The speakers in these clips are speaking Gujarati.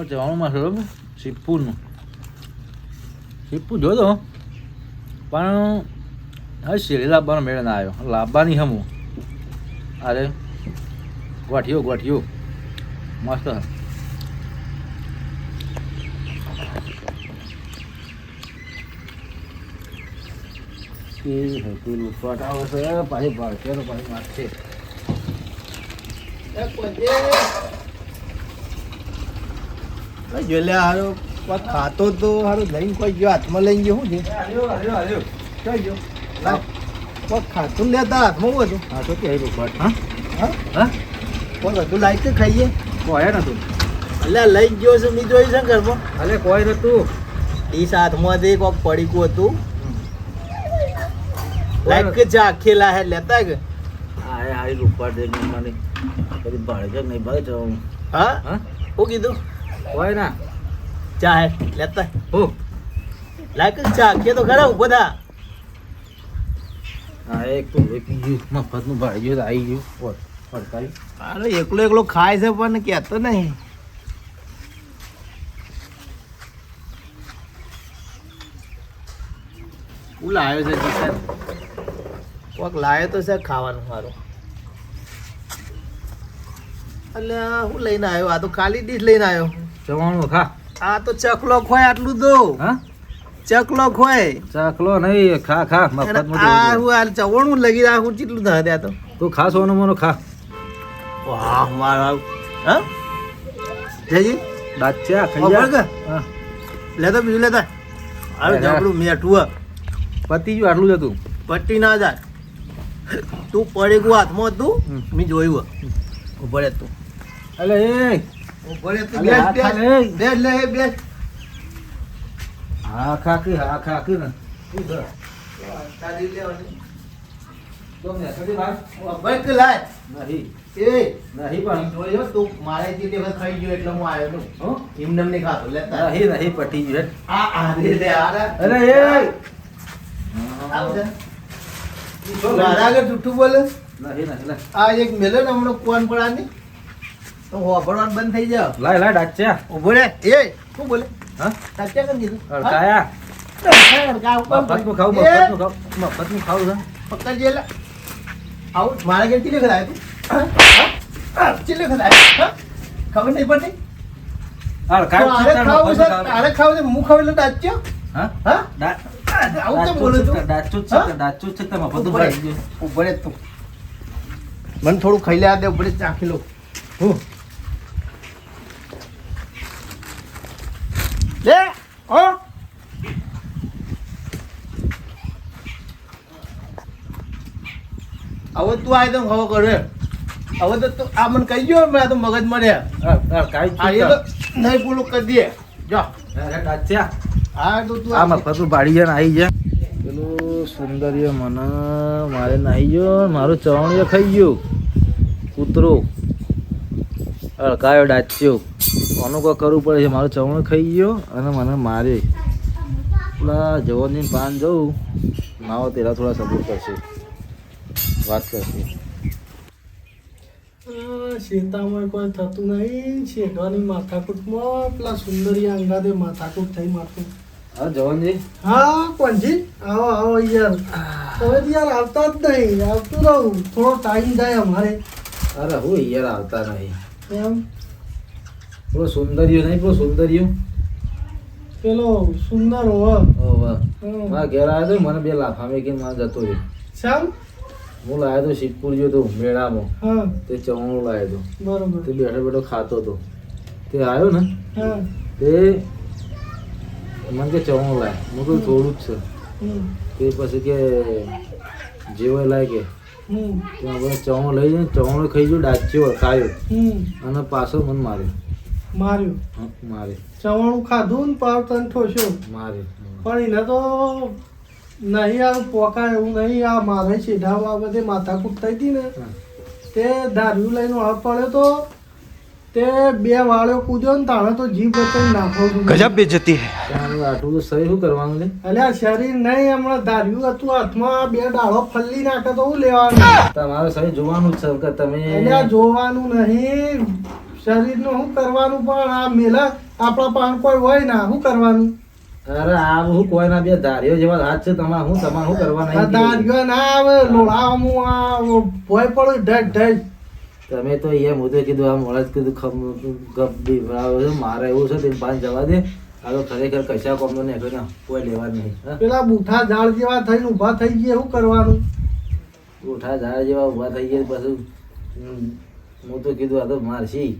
હવે જવાનું છે બરાબર સિપ્પુનું સિપ્પુ જોતો પણ હવે શેરી લાવવાનો મેળ ના આવ્યો લાવવાની હમું અરે ગોઠિયો ગોઠિયો મસ્ત હે. એ હે પેલું પટાવો છે પાછી ભરશે તો પાછી મારશે જો લે હારો ખાતો તો હારો લઈને કોઈ ગયો હાથમાં લઈને ગયો શું છે? ગયો? લાવ ખાતું લેતા હાથમાં હું હતું? હા તો કે પટ હા? હા? હા? હતું લાઈક કે ખાઈએ. કોઈ નતું. એટલે લઈ ગયો છે મેં જોઈ છે ઘરમાં. અલે કોઈ નતું. ડીશ હાથમાંથી કોક પડીકું હતું. લાઈક કે ચા ખેલા હે લેતા કે? એ હારી રૂપાડ દે મને. કદી ભાડે કે નહીં ભાડે છે હા? હા? હું કીધું? કોઈ ના? ચા હે લેતા હું. લાઈક ચા. કે તો ખરા બધા હા એક તો એ પી ગયું મફતનું ભાડે ગયું તો આવી ગયું. ઓર પડકારી અરે એકલો એકલો ખાય છે પણ કહેતો નહીં. હું લાવ્યો છે સાહેબ? કોક લાવ્યો તો છે ખાવાનું મારું. એટલે હું લઈને આવ્યો? આ તો ખાલી ડીશ લઈને આવ્યો. જવાનું ખા. આ તો ચકલો ખોય આટલું દો. હા? ચકલો ખોય. ચકલો નહીં ખા ખા મફત મફતમાં આ હું આ ચવણું લગી રહ્યા હું કેટલું થયા દે તો. તું ખા સોનો મોનો ખા. વાહ મારા હા? જયજી બળગે. જા હા. લેતા બીજું લેતા લે, લે. જબડું મેઠું. પતી ગયું આટલું જ હતું. પટ્ટી ના જાય. તું પડી ગયું હાથમાં હતું હમ. મેં જોયું ઉભરે તું. એટલે એ. હા ખાકી હા ખાકી ને. નું આ એક મેલે ને હમણાં કોણ પડાની? તો હોભળવાનું બંધ થઈ જાવ લાય લાય ડાચ્યા ઊભો રે એ શું બોલે? હા? સાચા કેમ કીધું? હા? અડકાયા. અડકા ઉપર મફતનું ખાવું મફતનું ખાવું મફતનું ખાવું છે. પકડજે એટલે. આવું મારા ઘેર ચીલે ખરાય તું. હા? હા? ચીલે ખરાય ખબર નહીં પડતી? અડકાયું છે, ખાવું છે? મફતનું ખાવું. છે? હું ખાવું એટલે દાચ્યો હા? હા? આવું કેમ દાચું બોલે છે, હા? છે, દાચું છે, તે મફતનું ઊભો ભાઈ ગયું. તું. મને થોડું ખાઈ લેવા દે ઊભો ચાખી લો. હું? લે હો. હવે તું આય તો ખબર કરે હવે તો તું આ મને કહી ગયો મેં તો મગજ છે એ તો નહીં બોલું કરી દે. જો. હે, ડાચ્યા દાચ્યા. આ તો તું આ મફતનું ભાડી જાય ને આવી જાય પેલું સુંદર્ય મને મારે નાહી ગયો મારું ચવણીય ખાઈ ગયું. કૂતરો. અડકાયો ડાચ્યો. કોનું કોઈ કરવું પડે છે. મારું ચવણું ખાઈ ગયો અને મને મારે પેલા જવાનની પાન જવું માવો તેરા થોડા સપોર્ટ કરશે. વાત કરશે. શેતામાં કોઈ થતું નહીં. શેઠવાની માથાકૂટમાં પેલા સુંદરી અંગાદે માથાકૂટ થઈ માથું હા જવાનજી? હા પંજી આવો આવો યાર. હવે યાર આવતા જ નહીં. આવતું રહું. થોડો ટાઈમ જાય અમારે. અરે હું યાર આવતા નહીં. એમ? પેલો સુંદર્યો નહીં પેલો સુંદર્યો? પેલો સુંદર હોવ. વાહ. મારા ઘેર આવ્યો તો મને બે લાફા મેં મારે જતો રહ્યો. શામ? હું લાવ્યો તો શિવપુર ગયો તો મેળામાં. હા. તે ચવાણું લાવ્યો બરોબર. તે બેઠો બેઠો ખાતો હતો તે આવ્યો ને? હા. તે મને કે ચવાણું લાય. હું કહું થોડું જ છે. તે પછી કે જેવો લાય કે. તે આપણે ચવણું લઈ જઈને ચવાણું ખાઈ ગયો ડાચ્યો ખાયો અને પાછો મને માર્યો. માર્યું. હં, મારે. ચવાણું ખાધું ને પાવ તને ઠોસ્યો. મારે. પણ એને તો નહીં આ પોકા એવું નહીં. આ મારે સીધા બાબતે માથાકૂટ થઈ હતી ને તે ધાર્યું લઈને હળ પડ્યો તો તે બે વાળો કૂદ્યો ને તાણે તો જીભ બચાવી નાખો ગજબ બેજતી હે. આટલું તો સહી શું કરવાનું લે એટલે આ શરીર નહીં હમણાં ધાર્યું હતું. હાથમાં બે ડાળો ફલ્લી નાખે તો હું લેવાનું? તમારે સહી જોવાનું જ છે કે તમે એટલે જોવાનું નહીં. શરીરનું શું કરવાનું પણ આ મેલા આપણા પાન કોઈ હોય ના શું કરવાનું? અરે આ હું કોઈના બે ધાર્યો જેવા હાથ છે તમારે હું તમારે શું કરવાના ધાર્યો ના આવે લોળામું આ ભોય પડે ઢેટ ઢેટ તમે તો એમ હું તો કીધું આ મોડા જ કીધું ખમ ગપ બીવડાવો છે મારે એવું છે તે પાંચ જવા દે. આ તો ખરેખર કશા કોમનો ને ના કોઈ લેવા નહીં પેલા બુઠા ઝાડ જેવા થઈને ઊભા થઈ ગયા શું કરવાનું? બુઠા ઝાડ જેવા ઊભા થઈ ગયા પછી હું તો કીધું આ તો મારશી.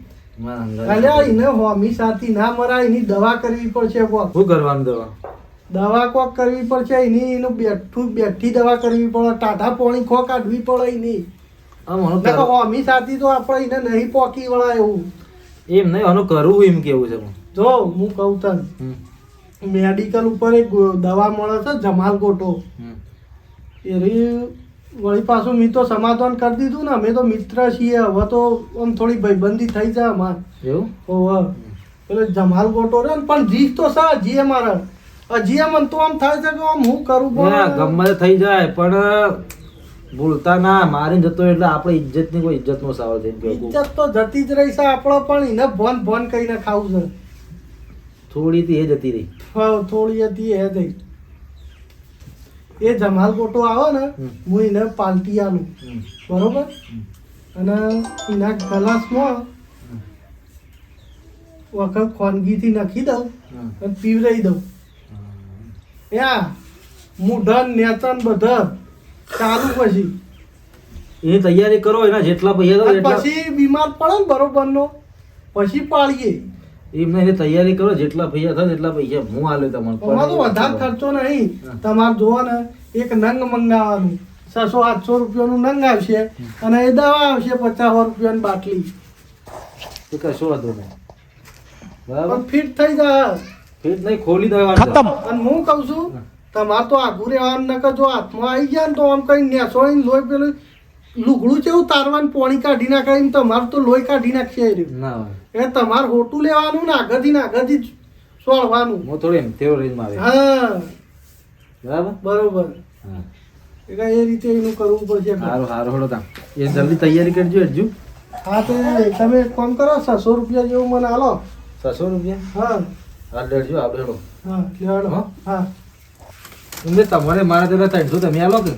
અલ્યા એને હોમી સાથી ના મરાય એની દવા કરવી પડશે કોક. શું કરવાનું દવા? દવા કોક કરવી પડશે એની એનું બેઠું બેઠી દવા કરવી પડે ટાઢા પોણી ખો કાઢવી પડે એની. હોમી સાથી તો આપણે એને નહીં પોકી વળાય એવું. એમ નહીં આનું કરવું એમ કેવું છે હું. જો હું કહું તને. મેડિકલ ઉપર એક દવા મળે છે જમાલ ગોટો હમ. વળી પાછું મેં તો સમાધાન કરી દીધું ને અમે તો મિત્ર છીએ હવે તો આમ થોડી ભાઈબંધી થઈ જાય અમાર. એવું? ઓહો પેલો જમાલ ગોટો રે પણ જીત તો સા જીએ મારે. હજી મન તો આમ થાય છે કે આમ હું કરું પણ ગમે થઈ જાય પણ ભૂલતા ના મારી જતો એટલે આપણે ઇજ્જતની કોઈ ઇજ્જત નો સવાલ થઈ ઇજ્જત તો જતી જ રહી છે આપણો પણ એને ભોન ભોન કરીને ખાવું છે. થોડી હતી એ જતી રહી. થોડી હતી એ થઈ એ જમાલ ગોટો આવે ને હું એને પાલટી આલું. બરોબર? અને એના ગ્લાસમાં વખત ખોનગીથી નાખી દઉં અને પીવરાઈ દઉં. યા મૂઢન નેતન બધા ચાલુ પછી. એની તૈયારી કરો એના જેટલા પૈસા પછી બીમાર પડે ને બરોબરનો પછી પાડીએ એમને એની તૈયારી કરો જેટલા પૈસા થાય એટલા પૈસા હું આલે તમને. એમાં તો વધારે ખર્ચો નહીં. તમારે જોવો ને એક નંગ મંગાવવાનું. છસો આઠસો રૂપિયાનું નંગ આવશે અને એ દવા આવશે પચાસ રૂપિયાની બાટલી. તો કશો વાંધો નહીં. બરાબર? ફિટ થઈ જાય ફિટ નહીં ખોલી દેવાનું અને હું કહું છું તમારે તો આઘું રહેવાનું નકર જો હાથમાં આવી ગયા ને તો આમ કઈ નેસોળીને લોહી પેલું લુગડું કેવું તારવાનું પોણી કાઢી નાખે એમ તમારે તો લોહી કાઢી નાખશે. ના હોય. એ તમારે હોટું લેવાનું ને આગળથી ને આગળથી સોળવાનું. હું થોડું એમ તેવો રેન્જમાં આવે. હા. બરાબર? બરોબર. હા. એટલે એ રીતે એનું કરવું પડશે સારું સારું હળો તા એ જલ્દી તૈયારી કરજો હજુ હા તો તમે એક કામ કરો છસો રૂપિયા જેવું મને હાલો છસો રૂપિયા? હા. હા લેડજો આપણે હળો હા લેવાડો હા? હા. એમને તમારે મારા તેના ત્રણસો તમે આલો કે?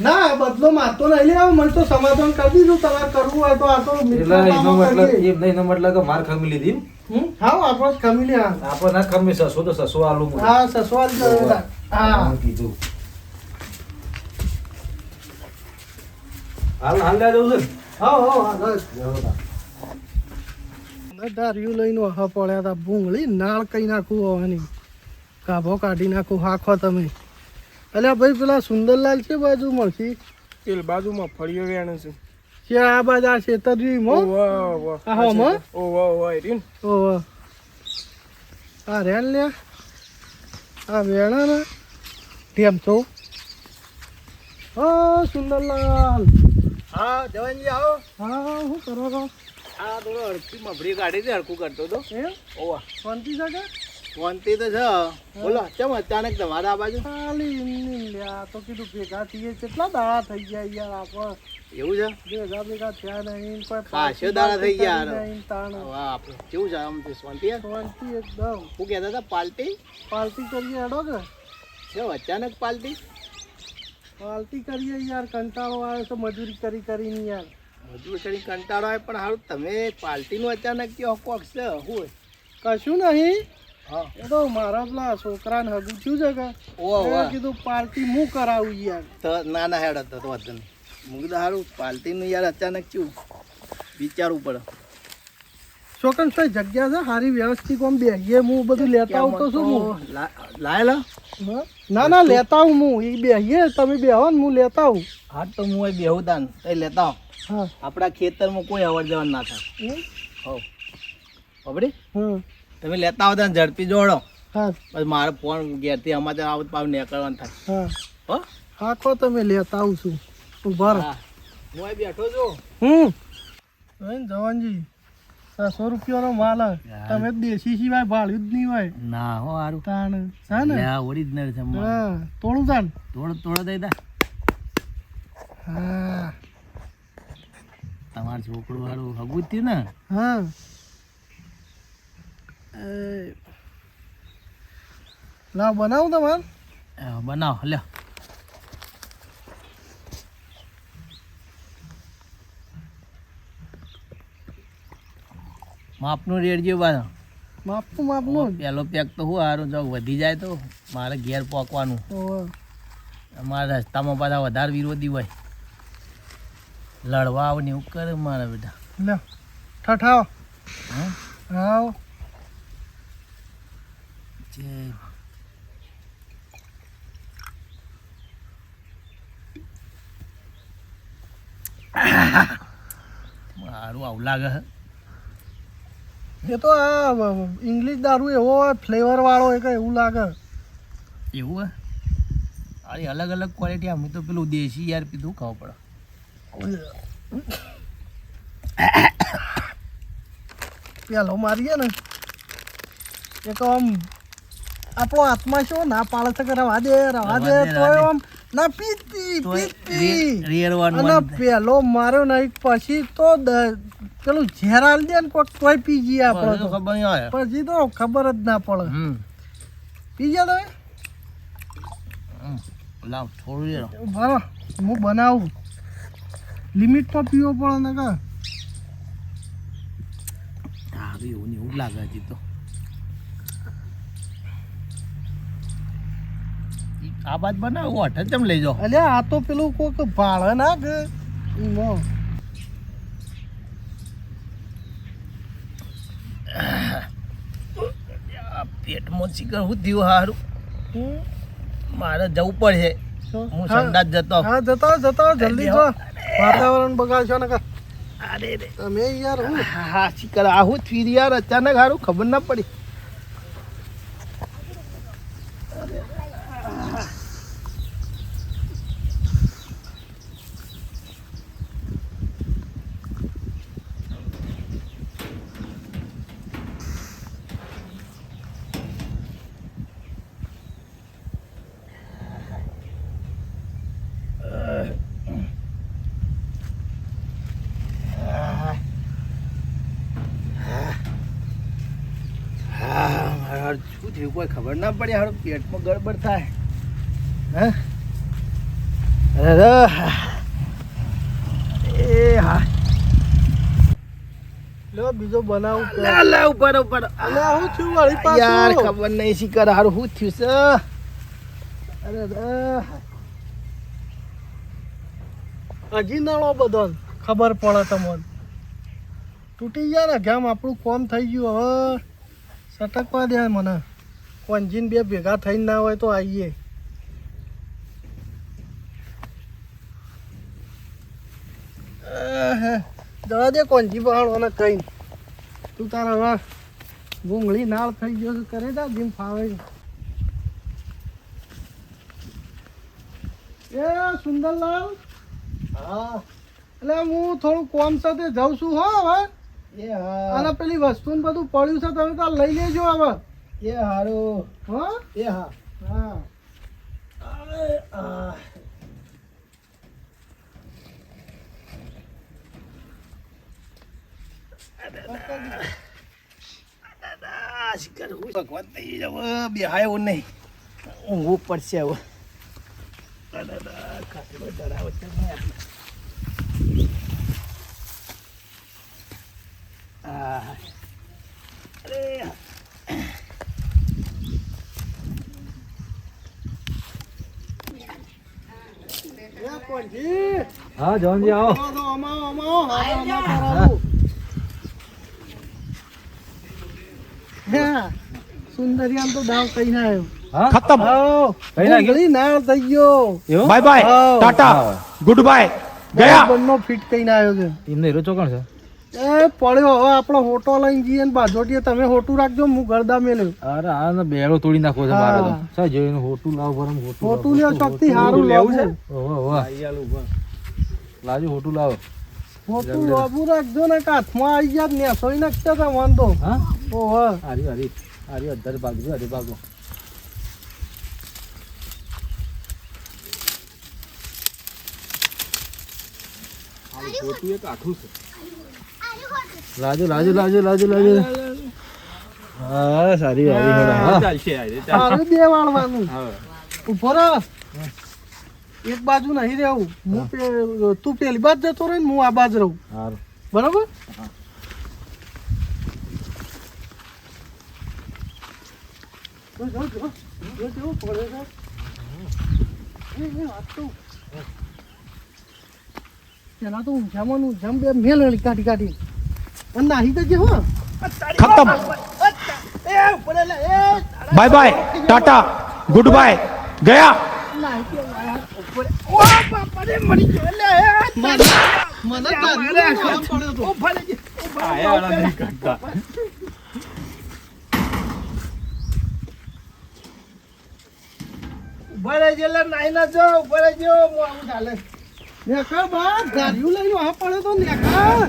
ના બદલો મારતો નહીં. લે મને તો સમાધાન કરી દીધું. તમારે કરવું હોય તો આ તો એટલે એનો મતલબ. એમ નહીં એનો મતલબ કે માર ખમી લીધી હા આપણો ખમી લે આપણે ના ખમી સસો તો સસો આલુ હા સસો આલુ હા. કીધું. હાલ હાલ લે જવું છે હા હા હા ધાર્યું લઈને હા પડ્યા હતા ભૂંગળી. નાળ કઈ નાખું હોવાની કાભો કાઢી નાખું હાખો તમે. અલ્યા ભાઈ પેલા સુંદરલાલ છે બાજુમાં છે? તેલ બાજુમાં ફળિયો વેણ છે. છે આ બાજુ આ છેતરજી મો વાહ ઓવા આ હોમાં? ઓવા વાહ એ રીન વાહ. આ રેન લે આ વેણા ને ટેમ છો? ઓ સુંદરલાલ. હા જવાનજી આવો. હા હું કરો છો? આ થોડો માં મફરી કાઢી દે હડકું કરતો તો એમ? ઓવા શાંતિ કે? શાંતિ તો છે. બોલો ચમ અચાનક તમારા આ બાજુ? ખાલી લ્યા તો કીધું ભેગા થઈએ કેટલા દાડા થઈ ગયા યાર આપણે એવું છે? ભેગા ભેગા થયા નહીં પણ પાછો દાડા થઈ ગયા તાણ. વાહ આપણે કેવું છે આમ તે શાંતિ? શાંતિ એકદમ. હું કહેતા હતા? પાર્ટી પાર્ટી કરીએ હેડો કે? છે અચાનક પાર્ટી પાર્ટી કરીએ યાર કંટાળો આવે તો મજૂરી કરી કરીને યાર. મજૂર કરી કંટાળો આવે પણ સારું તમે પાર્ટીનું અચાનક કયો કોક છે હું કશું નહીં. એ તો મારા પેલા છોકરાને હગું થયું છે કે? ઓહો કીધું પાર્ટી હું કરાવું યાર? તો ના ના હેડ હતો તો વાંધો નહીં હું કીધું સારું પાર્ટીનું યાર અચાનક કેવું વિચારવું પડે. છોકરા સાહેબ જગ્યા છે સારી વ્યવસ્થિત આમ બેસીએ હું બધું લેતા આવું તો શું હું લાયેલા? ના ના લેતા આવું હું એ બેસીએ તમે બેહો ને હું લેતા આવું. હા તો હું એ બેહું તાન. તઈ લેતા આવું. આપણા ખેતરમાં કોઈ અવર જવર ના થાય. એમ? હો. હમ તમે લેતા આવતા ઝડપી જોડો હા. પછી મારો ફોન ઘેરથી અમારે આવું પાવ નીકળવાનું થાય. હા. હો? હા તમે લેતા આવું છું. ઊભા રહો હું. બેઠો છું. હું? જવાનજી છસો રૂપિયાનો માલ તમે દેશી સિવાય ભાળ્યું જ નહીં હોય. ના હો સારું તાણ. છે ને? ઓરિજિનલ છે હા. તોડું તાણ. તોડ તોડ દઈ દા. હા. તમારું છોકરું વાળું હગું જ થયું ને. હા. ના બનાવું તમાર? બનાવો લ્યો. માપનું રેડજો બાર માપનું માપનું. પેલો પેક તો હું સારું જો વધી જાય તો મારે ઘેર પોકવાનું. મારા રસ્તામાં પાછા વધારે વિરોધી હોય. લડવા આવને ને એવું કરે મારા બેટા. લ્યો ઠઠાવો હા? આવો. જે મારું આવું લાગે હે એ તો આ ઇંગ્લિશ દારૂ એવો ફ્લેવર વાળો કે એવું લાગે. એવું હે? અરે અલગ અલગ ક્વોલિટી અમે તો પેલું દેશી યાર પીધું ખાવું પડે. પેલો મારીએ ને એ તો આમ આપણો આત્મા શું? ના પાડે છે કે રવા દે રવા દે તો ના પીતી પીતી. અને પેલો માર્યો નહીં પછી તો પેલું ઝેરાલ દે ને કોઈક તોય પી જઈએ આપણે તો ખબર પછી તો ખબર જ ના પડે. પી ગયા તમે. લાવ થોડું બરો હું બનાવું. લિમિટમાં પીવો પડે ને કા હા એવું એવું લાગે હજી તો. આ બાદ બનાવો અઠ ચમ લઈ જાઓ. અલ્યા આ તો પેલું કોક ભાળ ના કે ઈમો. આ પેટમાં ચીકર હું થયું હમ? મારે જવું પડશે. હું સંડાસ જતો. હા જતા જતો જલ્દી જો. વાતાવરણ બગાડશો ને અરે રે. તમે યાર હું? હા ચીકર શીખર આ હું થયું યાર અચાનક સારું ખબર ના પડી હા મારા શું થયું કોઈ ખબર ના પડી હારું પેટમાં ગડબડ થાય. હે? અરે એ હા. લો બીજો બનાવું લે લા ઉપર ઉપર. લે હું છું વળી યાર ખબર નહીં શીખર હારું શું થયું છે? અરે હજી નળો બધો ખબર પડે તમને. તૂટી ગયા ને ગામ આપણું કોમ થઈ ગયું હવે. સટકવા દે મને. કોંજીન બે ભેગા થઈને ના હોય તો આવીએ જવા દે કોંજી બહાડવાને કઈ. તું તારા હવે ભૂંગળી નાળ થઈ ગયો કરે જા જેમ ફાવે એ સુંદરલાલ? હા. એટલે હું થોડું કોમ સાથે જાઉં છું હો હવે. અને પેલી વસ્તુ બધું પડ્યું છે તમે તો લઈ લેજો હવે. એ હારું. હો? એ હા. હા. આ. હું ભગવાન થઈ જાવ બેહાય એવું નહીં ઊંઘવું પડશે હવે ડરાવે આ અરે હા જોનજી આવો. સુંદરી આમ તો દાવ કઈ ના આવ્યો ખતમ. કઈ ના થઈ ગયો. Bye bye. Tata. Good bye. ગયા. બંનો ફિટ કઈ ના આવ્યો છે. એમને હીરો ચોકણ છે? એ પડ્યો હવે આપણો હોટો લઈને જઈએ ને બાજોટીએ તમે હોટું રાખજો હું ગરદા મેલ્યું અરે આ ને બેડો તોડી નાખો છે મારે તો. સા જોઈને હોટું લાવ ભરમ હોટું હોટું લ્યો શક્તિ સારું લેવું ઓહો ઓહો લાજો હોટું લાવો. હોટું લોબુ રાખજો ને કાથમાં આવી ગયા ને સોઈ નાખતા હતા વાંધો. હા? ઓહો. હારી હારી. હારી અધર ભાગજો હારી ભાગો લાજો લાજો લાજો લાજો લાજો. હા સારી વાળી હા ચાલશે આજે બે વાળવાનું. ઊભો રહો. એક બાજુ નહીં રહેવું. હું તું પેલી બાજ જતો રહે ને હું આ બાજ રહું. બરાબર? જો, જો, જો. જો કેવું પડે છે. એ, એ વાત તો. પેલા તો ઊંઝામાં ને ઊંઝામાં બે મેલ કાઢી કાઢી. અને નાહી જજે હો. ખતમ. Bye bye tata good bye ગયા? ભરે જેલે નાઈ ના જો ભરે જો મોં ચાલે. નેકા બા ગાડીઓ લઈને આ પડે તો નેકા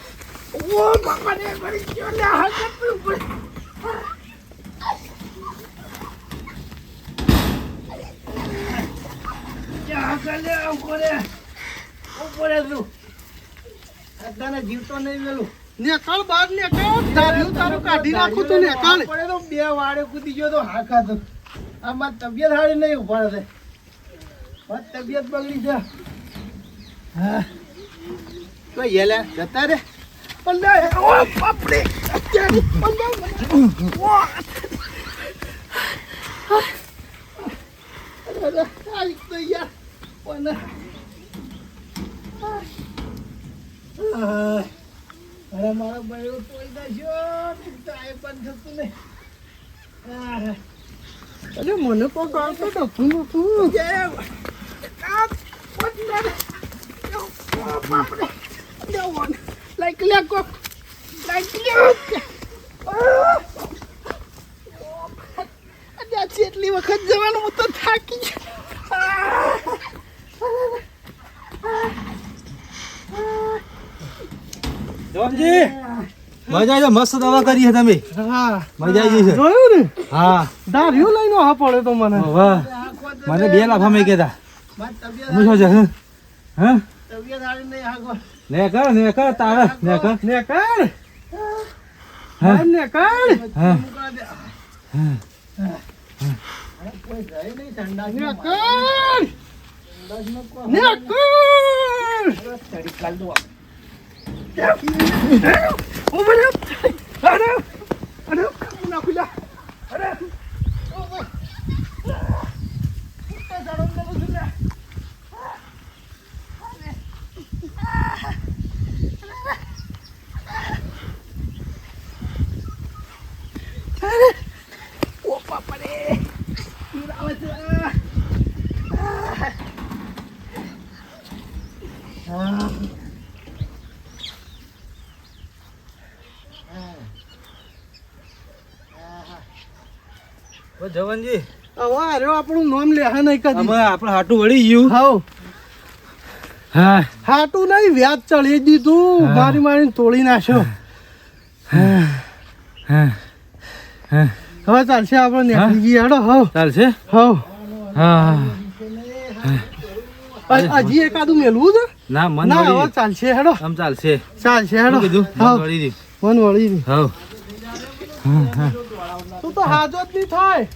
ઓ બાપા રે મરી ગયો લે તું અત્યારે જીવતો નહીં વેલું નેકળ બાર નેકળ ગાડીઓ તારું કાઢી નાખું તું નેકળ પડે તો બે વાડે કૂદી ગયો તો હા ખાતો આમાં તબિયત સારી નહીં ઊભા રહે મારી તબિયત બગડી છે હા. તો યેલે જતા રે. અરે, મારો બૈરો તોડી નાખ્યો ટાઈમ પણ થતું નહીં. અરે મને તો કાઢતો નથી નતું જય. આ પડી. ઓ બાપરે. ઓન. લાઈક લે કોક. લાઈક લે. આ છેટલી વખત જવાનું હું તો થાકી જોનજી. મજા આવી મસ્ત દવા કરી છે તમે. હા. મજા આવી છે. જોયું ને? હા. દાઢીઓ લઈને હા પડે તો મને. વાહ. મને બે લાફા મેં તબિયત હું શું છે હે? હે? તબિયત સારી નહીં આગળ. ને કર ને કર તારે ને કર નેકળ હા. નેકળ હા મુકા દે. અરે કોઈ જાય નહીં ઠંડા નેકળ નેકળ ચડી કાલ દો ઓ મને અરે અરે કામ ના ખુલા અરે ઓ ભાઈ ઉત્તે ચડો ને બધું લે અરે ઓ બાપા રે તીર આવે છે આ જવનજી. હવે અરે આપણું નામ લે હા નહીં કદી અમે આપણે હાટું વળી ગયું. હાઉ. હા. હાટું નહીં વ્યાજ ચડી દીધું. મારી મારી મારીને તોડી નાખ્યો. હા. હવે ચાલશે આપણે નીકળી જઈએ હેડો હો. ચાલશે? હો. હા હજી એકાદું મેલવું છે? ના મન ના હવે ચાલશે. હેડો. આમ ચાલશે. ચાલશે હેડો. કીધું? દી મન વળી હા હા તું તો હાજો જ નહીં થાય.